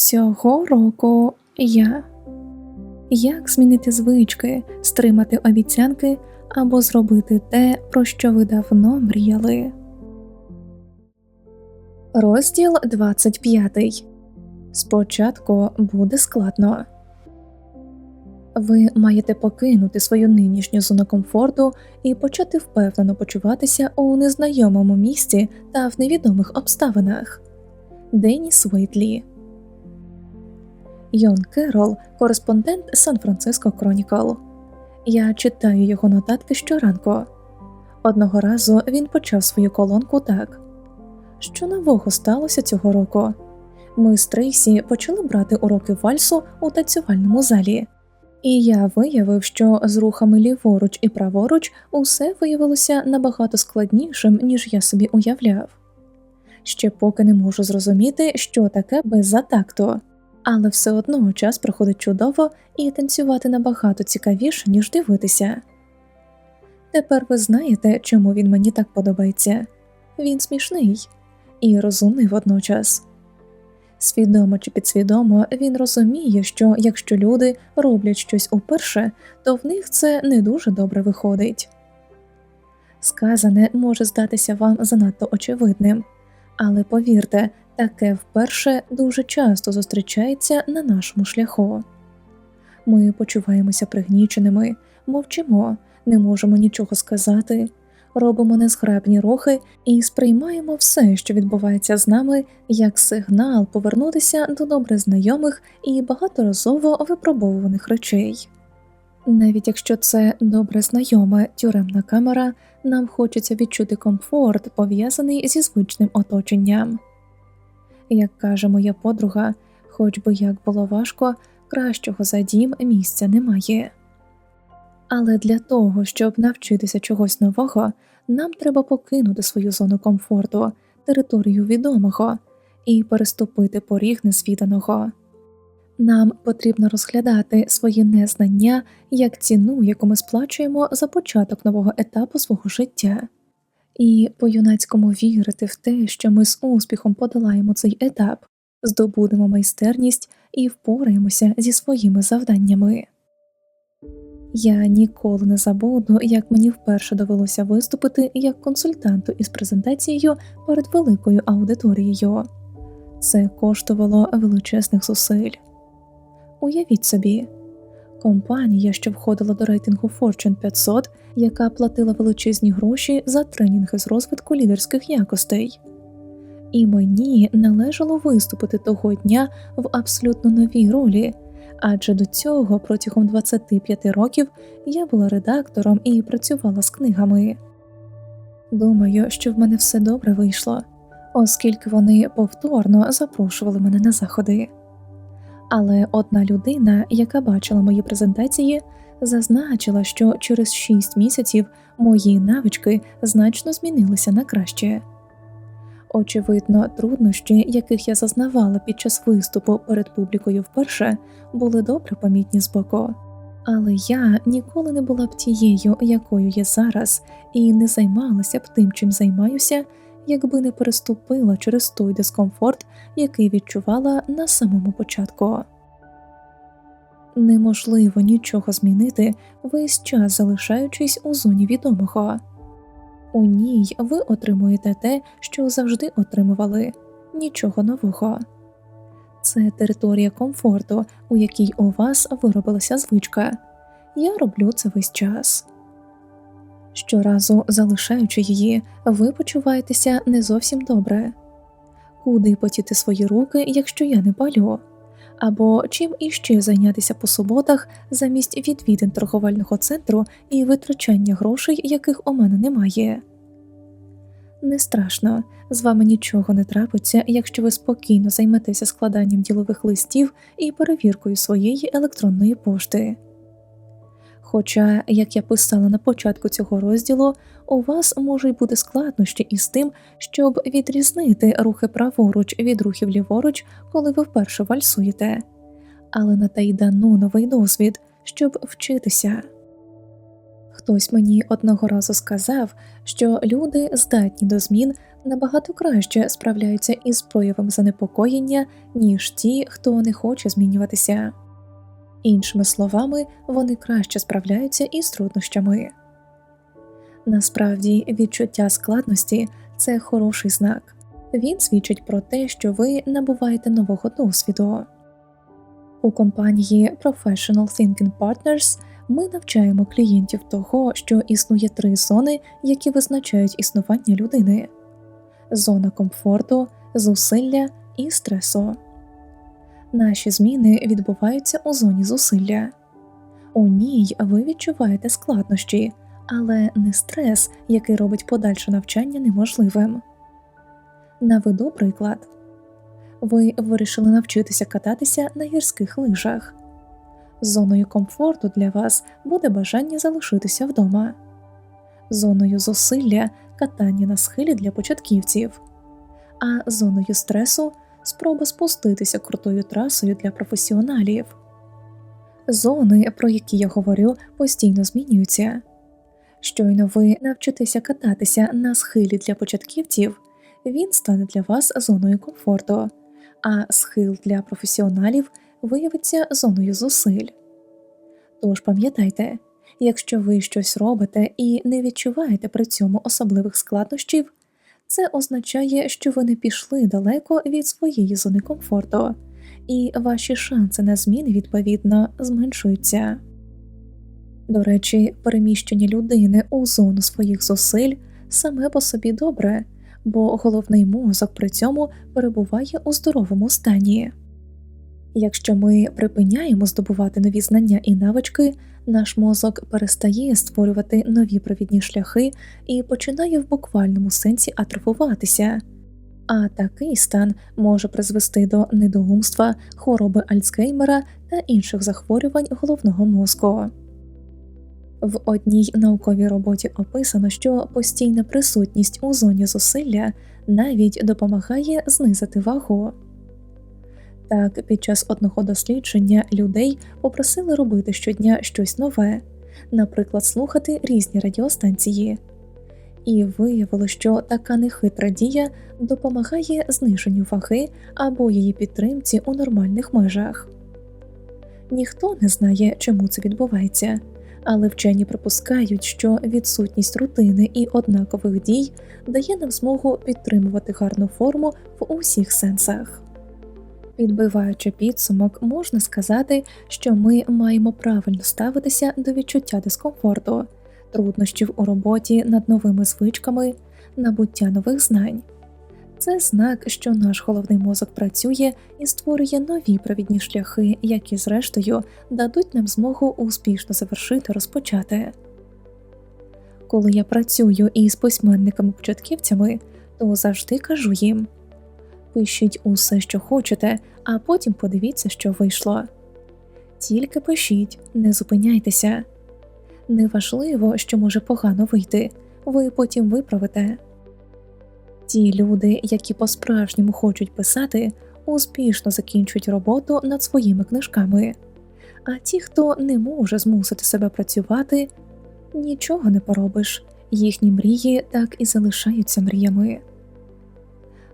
Цього року я. Як змінити звички, стримати обіцянки або зробити те, про що ви давно мріяли? Розділ 25. Спочатку буде складно. Ви маєте покинути свою нинішню зону комфорту і почати впевнено почуватися у незнайомому місці та в невідомих обставинах. Деніс Уейтлі Йон Керол, кореспондент Сан-Франциско Кронікл. Я читаю його нотатки щоранку. Одного разу він почав свою колонку так: Що нового сталося цього року? Ми з Трейсі почали брати уроки вальсу у танцювальному залі, і я виявив, що з рухами ліворуч і праворуч усе виявилося набагато складнішим, ніж я собі уявляв. Ще поки не можу зрозуміти, що таке безза такту але все одно час проходить чудово і танцювати набагато цікавіше, ніж дивитися. Тепер ви знаєте, чому він мені так подобається він смішний і розумний водночас. Свідомо чи підсвідомо він розуміє, що якщо люди роблять щось уперше, то в них це не дуже добре виходить. Сказане може здатися вам занадто очевидним, але повірте, таке вперше дуже часто зустрічається на нашому шляху. Ми почуваємося пригніченими, мовчимо, не можемо нічого сказати, робимо незграбні рухи і сприймаємо все, що відбувається з нами, як сигнал повернутися до добре знайомих і багаторазово випробовуваних речей. Навіть якщо це добре знайома тюремна камера, нам хочеться відчути комфорт, пов'язаний зі звичним оточенням. Як каже моя подруга, хоч би як було важко, кращого за дім місця немає. Але для того, щоб навчитися чогось нового, нам треба покинути свою зону комфорту, територію відомого і переступити поріг несвіданого. Нам потрібно розглядати свої незнання як ціну, яку ми сплачуємо за початок нового етапу свого життя і по юнацькому вірити в те, що ми з успіхом подолаємо цей етап, здобудемо майстерність і впораємося зі своїми завданнями. Я ніколи не забуду, як мені вперше довелося виступити як консультанту із презентацією перед великою аудиторією. Це коштувало величезних зусиль. Уявіть собі. Компанія, що входила до рейтингу Fortune 500, яка платила величезні гроші за тренінги з розвитку лідерських якостей. І мені належало виступити того дня в абсолютно новій ролі, адже до цього протягом 25 років я була редактором і працювала з книгами. Думаю, що в мене все добре вийшло, оскільки вони повторно запрошували мене на заходи але одна людина, яка бачила мої презентації, зазначила, що через 6 місяців мої навички значно змінилися на краще. Очевидно, труднощі, яких я зазнавала під час виступу перед публікою вперше, були добре помітні збоку. Але я ніколи не була б тією, якою є зараз, і не займалася б тим, чим займаюся, якби не переступила через той дискомфорт, який відчувала на самому початку. Неможливо нічого змінити, весь час залишаючись у зоні відомого. У ній ви отримуєте те, що завжди отримували нічого нового. Це територія комфорту, у якій у вас виробилася звичка. Я роблю це весь час. Щоразу залишаючи її, ви почуваєтеся не зовсім добре. Куди потіти свої руки, якщо я не палю? Або чим іще зайнятися по суботах замість відвідин торговельного центру і витрачання грошей, яких у мене немає? Не страшно, з вами нічого не трапиться, якщо ви спокійно займетеся складанням ділових листів і перевіркою своєї електронної пошти. Хоча, як я писала на початку цього розділу, у вас можуть бути складнощі із тим, щоб відрізнити рухи праворуч від рухів ліворуч, коли ви вперше вальсуєте, але на те й дано новий досвід, щоб вчитися. Хтось мені одного разу сказав, що люди здатні до змін набагато краще справляються із проявом занепокоєння, ніж ті, хто не хоче змінюватися. Іншими словами, вони краще справляються із труднощами. Насправді, відчуття складності це хороший знак. Він свідчить про те, що ви набуваєте нового досвіду. У компанії Professional Thinking Partners ми навчаємо клієнтів того, що існує три зони, які визначають існування людини: зона комфорту, зусилля і стресу. Наші зміни відбуваються у зоні зусилля. У ній ви відчуваєте складнощі, але не стрес, який робить подальше навчання неможливим. Наведу приклад ви вирішили навчитися кататися на гірських лижах. Зоною комфорту для вас буде бажання залишитися вдома, зоною зусилля катання на схилі для початківців, а зоною стресу спроба спуститися крутою трасою для професіоналів. Зони, про які я говорю, постійно змінюються. Щойно ви навчитеся кататися на схилі для початківців, він стане для вас зоною комфорту, а схил для професіоналів виявиться зоною зусиль. Тож пам'ятайте, якщо ви щось робите і не відчуваєте при цьому особливих складнощів, це означає, що ви не пішли далеко від своєї зони комфорту, і ваші шанси на зміни відповідно зменшуються. До речі, переміщення людини у зону своїх зусиль саме по собі добре, бо головний мозок при цьому перебуває у здоровому стані. Якщо ми припиняємо здобувати нові знання і навички, наш мозок перестає створювати нові провідні шляхи і починає в буквальному сенсі атрофуватися. А такий стан може призвести до недоумства, хвороби Альцгеймера та інших захворювань головного мозку. В одній науковій роботі описано, що постійна присутність у зоні зусилля навіть допомагає знизити вагу. Так, під час одного дослідження людей попросили робити щодня щось нове, наприклад, слухати різні радіостанції, і виявило, що така нехитра дія допомагає зниженню ваги або її підтримці у нормальних межах. Ніхто не знає, чому це відбувається, але вчені припускають, що відсутність рутини і однакових дій дає нам змогу підтримувати гарну форму в усіх сенсах. Підбиваючи підсумок, можна сказати, що ми маємо правильно ставитися до відчуття дискомфорту, труднощів у роботі над новими звичками, набуття нових знань. Це знак, що наш головний мозок працює і створює нові провідні шляхи, які, зрештою, дадуть нам змогу успішно завершити розпочати. Коли я працюю із письменниками-початківцями, то завжди кажу їм пишіть усе, що хочете, а потім подивіться, що вийшло. Тільки пишіть, не зупиняйтеся. Неважливо, що може погано вийти, ви потім виправите. Ті люди, які по-справжньому хочуть писати, успішно закінчують роботу над своїми книжками, а ті, хто не може змусити себе працювати, нічого не поробиш, їхні мрії так і залишаються мріями.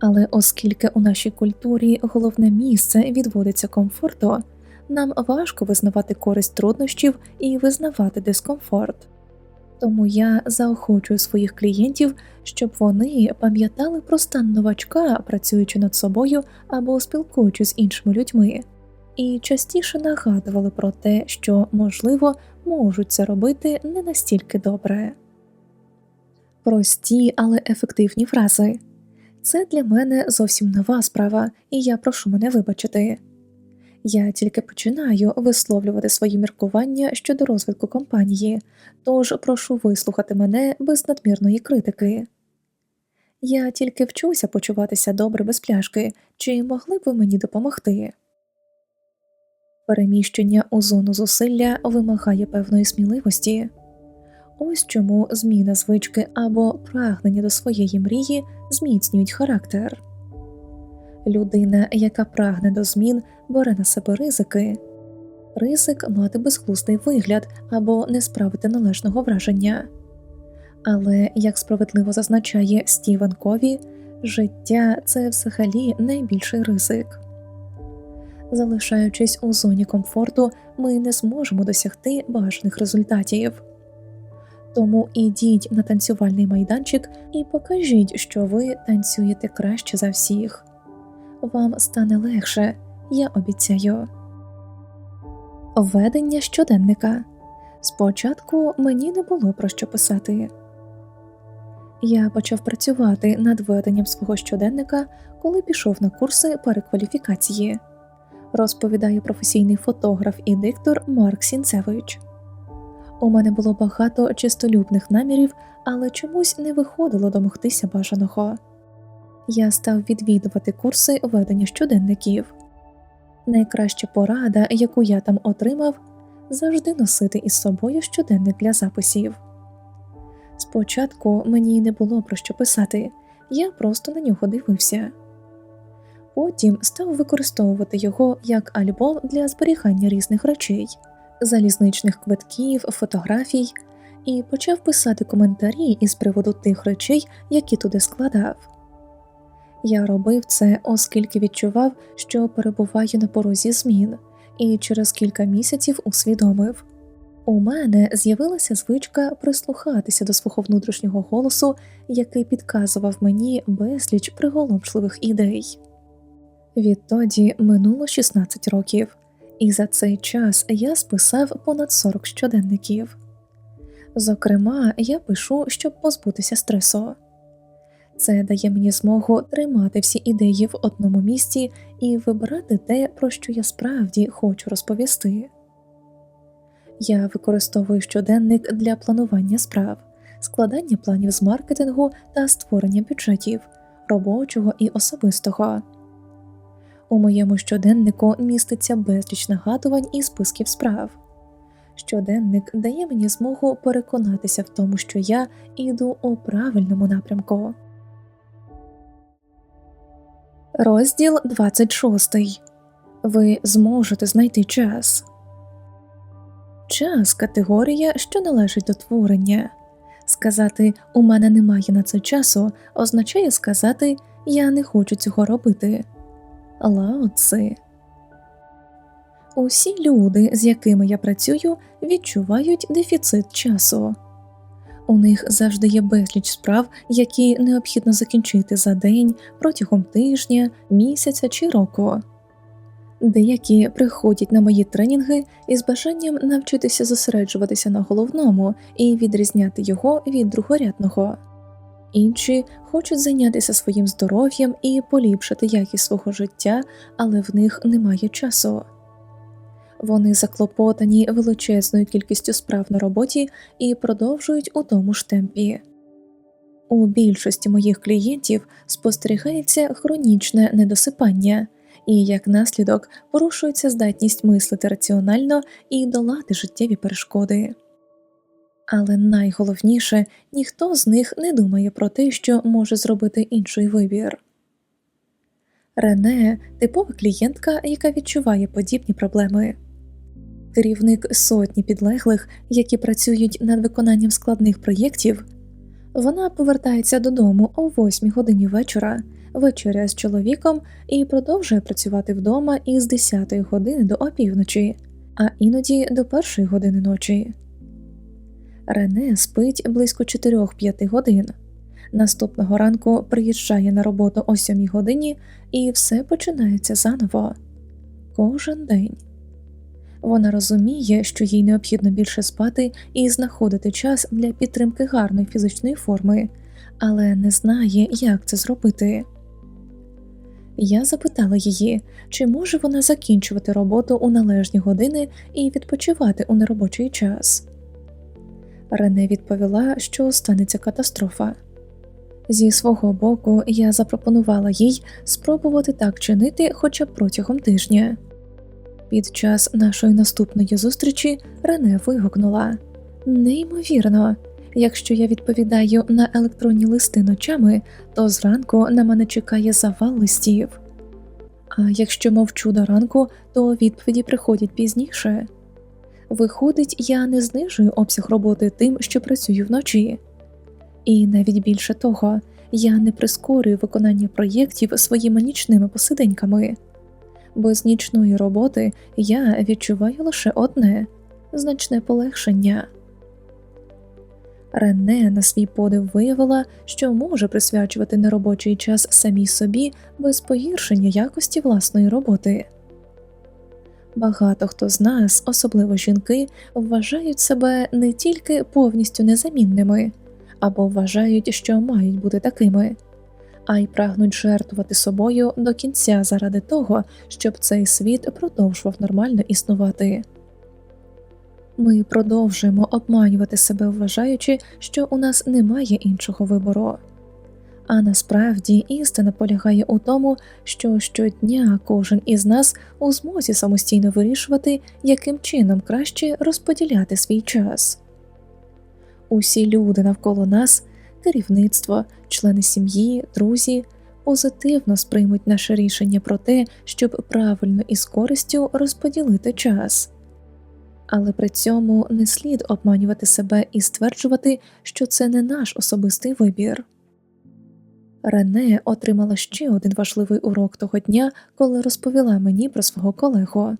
Але оскільки у нашій культурі головне місце відводиться комфорту, нам важко визнавати користь труднощів і визнавати дискомфорт. Тому я заохочую своїх клієнтів, щоб вони пам'ятали про стан новачка, працюючи над собою або спілкуючись з іншими людьми, і частіше нагадували про те, що, можливо, можуть це робити не настільки добре. Прості, але ефективні фрази. Це для мене зовсім нова справа, і я прошу мене вибачити. Я тільки починаю висловлювати свої міркування щодо розвитку компанії, тож прошу вислухати мене без надмірної критики. Я тільки вчуся почуватися добре без пляшки, чи могли б ви мені допомогти? Переміщення у зону зусилля вимагає певної сміливості. Ось чому зміна звички або прагнення до своєї мрії зміцнюють характер. Людина, яка прагне до змін, бере на себе ризики. ризик мати безглуздий вигляд або не справити належного враження. Але, як справедливо зазначає Стівен Кові, життя це взагалі найбільший ризик. Залишаючись у зоні комфорту, ми не зможемо досягти бажаних результатів. Тому ідіть на танцювальний майданчик і покажіть, що ви танцюєте краще за всіх. Вам стане легше, я обіцяю. Ведення щоденника. Спочатку мені не було про що писати. Я почав працювати над веденням свого щоденника, коли пішов на курси перекваліфікації, розповідає професійний фотограф і диктор Марк Сінцевич. У мене було багато чистолюбних намірів, але чомусь не виходило домогтися бажаного. Я став відвідувати курси ведення щоденників. Найкраща порада, яку я там отримав, завжди носити із собою щоденник для записів. Спочатку мені не було про що писати, я просто на нього дивився. Потім став використовувати його як альбом для зберігання різних речей, залізничних квитків, фотографій, і почав писати коментарі із приводу тих речей, які туди складав. Я робив це, оскільки відчував, що перебуваю на порозі змін, і через кілька місяців усвідомив. У мене з'явилася звичка прислухатися до свого внутрішнього голосу, який підказував мені безліч приголомшливих ідей. Відтоді минуло 16 років, і за цей час я списав понад 40 щоденників. Зокрема, я пишу, щоб позбутися стресу. Це дає мені змогу тримати всі ідеї в одному місці і вибирати те, про що я справді хочу розповісти. Я використовую щоденник для планування справ, складання планів з маркетингу та створення бюджетів робочого і особистого. У моєму щоденнику міститься безліч нагадувань і списків справ. Щоденник дає мені змогу переконатися в тому, що я іду у правильному напрямку. Розділ 26. Ви зможете знайти час. Час категорія, що належить до творення. Сказати у мене немає на це часу означає сказати Я не хочу цього робити. Лао. Усі люди, з якими я працюю, відчувають дефіцит часу. У них завжди є безліч справ, які необхідно закінчити за день протягом тижня, місяця чи року. Деякі приходять на мої тренінги із бажанням навчитися зосереджуватися на головному і відрізняти його від другорядного, інші хочуть зайнятися своїм здоров'ям і поліпшити якість свого життя, але в них немає часу. Вони заклопотані величезною кількістю справ на роботі і продовжують у тому ж темпі. У більшості моїх клієнтів спостерігається хронічне недосипання і як наслідок порушується здатність мислити раціонально і долати життєві перешкоди. Але найголовніше ніхто з них не думає про те, що може зробити інший вибір. Рене типова клієнтка, яка відчуває подібні проблеми. Керівник сотні підлеглих, які працюють над виконанням складних проєктів, вона повертається додому о 8 годині вечора вечеря з чоловіком і продовжує працювати вдома із 10 години до опівночі, а іноді до першої години ночі. Рене спить близько 4-5 годин. Наступного ранку приїжджає на роботу о 7 годині, і все починається заново кожен день. Вона розуміє, що їй необхідно більше спати і знаходити час для підтримки гарної фізичної форми, але не знає, як це зробити. Я запитала її, чи може вона закінчувати роботу у належні години і відпочивати у неробочий час. Рене відповіла, що станеться катастрофа. Зі свого боку, я запропонувала їй спробувати так чинити хоча б протягом тижня. Під час нашої наступної зустрічі Рене вигукнула Неймовірно, Якщо я відповідаю на електронні листи ночами, то зранку на мене чекає завал листів. А якщо мовчу до ранку, то відповіді приходять пізніше. Виходить, я не знижую обсяг роботи тим, що працюю вночі. І навіть більше того, я не прискорюю виконання проєктів своїми нічними посиденьками. Без нічної роботи я відчуваю лише одне значне полегшення. Рене на свій подив виявила, що може присвячувати неробочий час самій собі без погіршення якості власної роботи. Багато хто з нас, особливо жінки, вважають себе не тільки повністю незамінними або вважають, що мають бути такими, а й прагнуть жертвувати собою до кінця заради того, щоб цей світ продовжував нормально існувати. Ми продовжуємо обманювати себе, вважаючи, що у нас немає іншого вибору. А насправді істина полягає у тому, що щодня кожен із нас у змозі самостійно вирішувати, яким чином краще розподіляти свій час. Усі люди навколо нас, керівництво, члени сім'ї, друзі, позитивно сприймуть наше рішення про те, щоб правильно і з користю розподілити час. Але при цьому не слід обманювати себе і стверджувати, що це не наш особистий вибір. Рене отримала ще один важливий урок того дня, коли розповіла мені про свого колегу.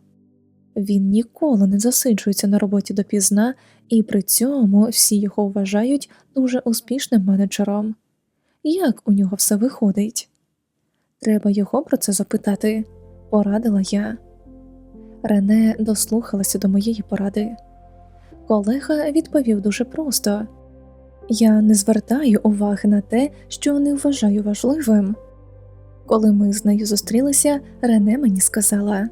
Він ніколи не засиджується на роботі допізна, і при цьому всі його вважають дуже успішним менеджером. Як у нього все виходить? Треба його про це запитати, порадила я. Рене дослухалася до моєї поради. Колега відповів дуже просто я не звертаю уваги на те, що не вважаю важливим. Коли ми з нею зустрілися, Рене мені сказала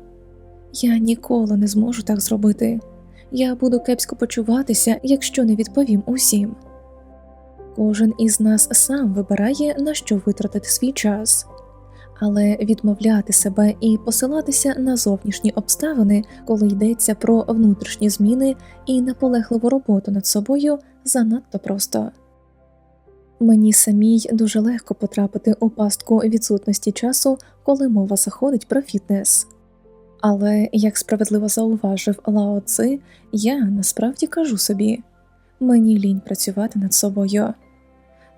Я ніколи не зможу так зробити. Я буду кепсько почуватися, якщо не відповім усім. Кожен із нас сам вибирає, на що витратити свій час, але відмовляти себе і посилатися на зовнішні обставини, коли йдеться про внутрішні зміни і наполегливу роботу над собою, занадто просто. Мені самій дуже легко потрапити у пастку відсутності часу, коли мова заходить про фітнес. Але, як справедливо зауважив Лао Ци, я насправді кажу собі мені лінь працювати над собою.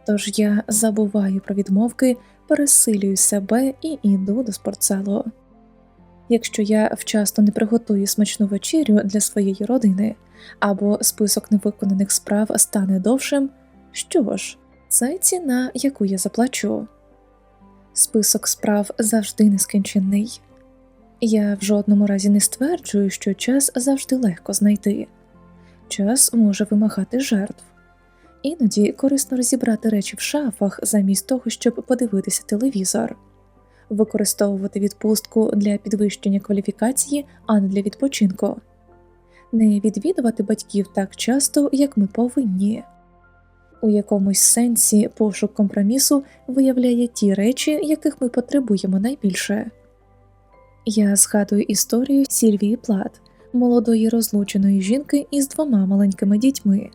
Тож я забуваю про відмовки, пересилюю себе і йду до спортзалу. Якщо я вчасно не приготую смачну вечерю для своєї родини або список невиконаних справ стане довшим, що ж, це ціна, яку я заплачу. Список справ завжди нескінченний. Я в жодному разі не стверджую, що час завжди легко знайти, час може вимагати жертв. Іноді корисно розібрати речі в шафах замість того, щоб подивитися телевізор, використовувати відпустку для підвищення кваліфікації, а не для відпочинку, не відвідувати батьків так часто, як ми повинні. У якомусь сенсі пошук компромісу виявляє ті речі, яких ми потребуємо найбільше. Я згадую історію Сільвії Плат, молодої розлученої жінки із двома маленькими дітьми.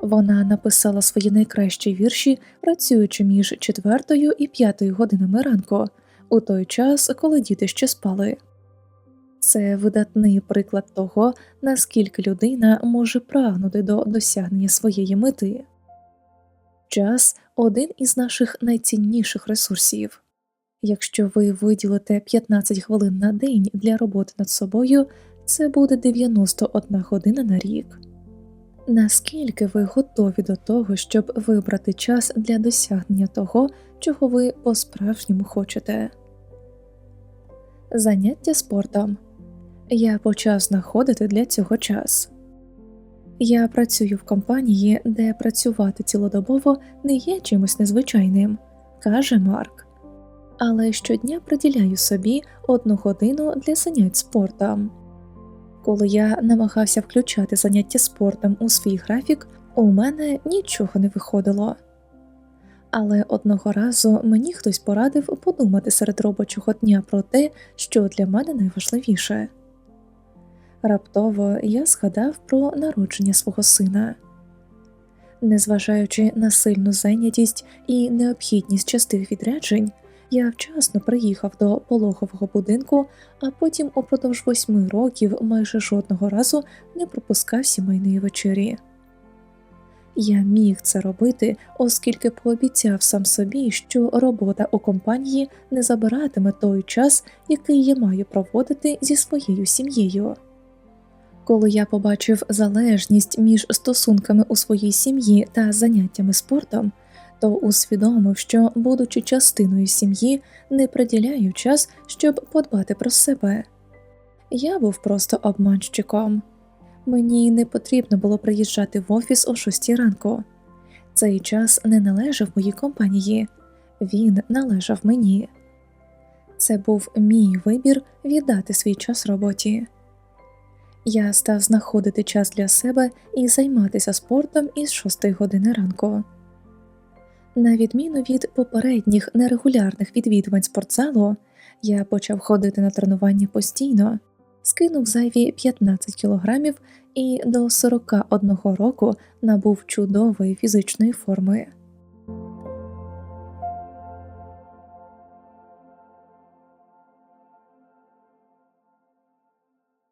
Вона написала свої найкращі вірші, працюючи між четвертою і п'ятою годинами ранку, у той час, коли діти ще спали. Це видатний приклад того, наскільки людина може прагнути до досягнення своєї мети. Час один із наших найцінніших ресурсів. Якщо ви виділите 15 хвилин на день для роботи над собою, це буде 91 година на рік. Наскільки ви готові до того, щоб вибрати час для досягнення того, чого ви по справжньому хочете? Заняття спортом я почав знаходити для цього час. Я працюю в компанії, де працювати цілодобово не є чимось незвичайним, каже Марк. Але щодня приділяю собі одну годину для занять спортом. Коли я намагався включати заняття спортом у свій графік, у мене нічого не виходило. Але одного разу мені хтось порадив подумати серед робочого дня про те, що для мене найважливіше. Раптово я згадав про народження свого сина. Незважаючи на сильну зайнятість і необхідність частих відряджень, Я вчасно приїхав до пологового будинку, а потім упродовж восьми років майже жодного разу не пропускав сімейної вечері. Я міг це робити, оскільки пообіцяв сам собі, що робота у компанії не забиратиме той час, який я маю проводити зі своєю сім'єю. Коли я побачив залежність між стосунками у своїй сім'ї та заняттями спортом, то усвідомив, що, будучи частиною сім'ї, не приділяю час, щоб подбати про себе. Я був просто обманщиком. Мені не потрібно було приїжджати в офіс о 6 ранку. Цей час не належав моїй компанії, він належав мені. Це був мій вибір віддати свій час роботі. Я став знаходити час для себе і займатися спортом із 6 години ранку. На відміну від попередніх нерегулярних відвідувань спортзалу, я почав ходити на тренування постійно, скинув зайві 15 кілограмів і до 41 року набув чудової фізичної форми.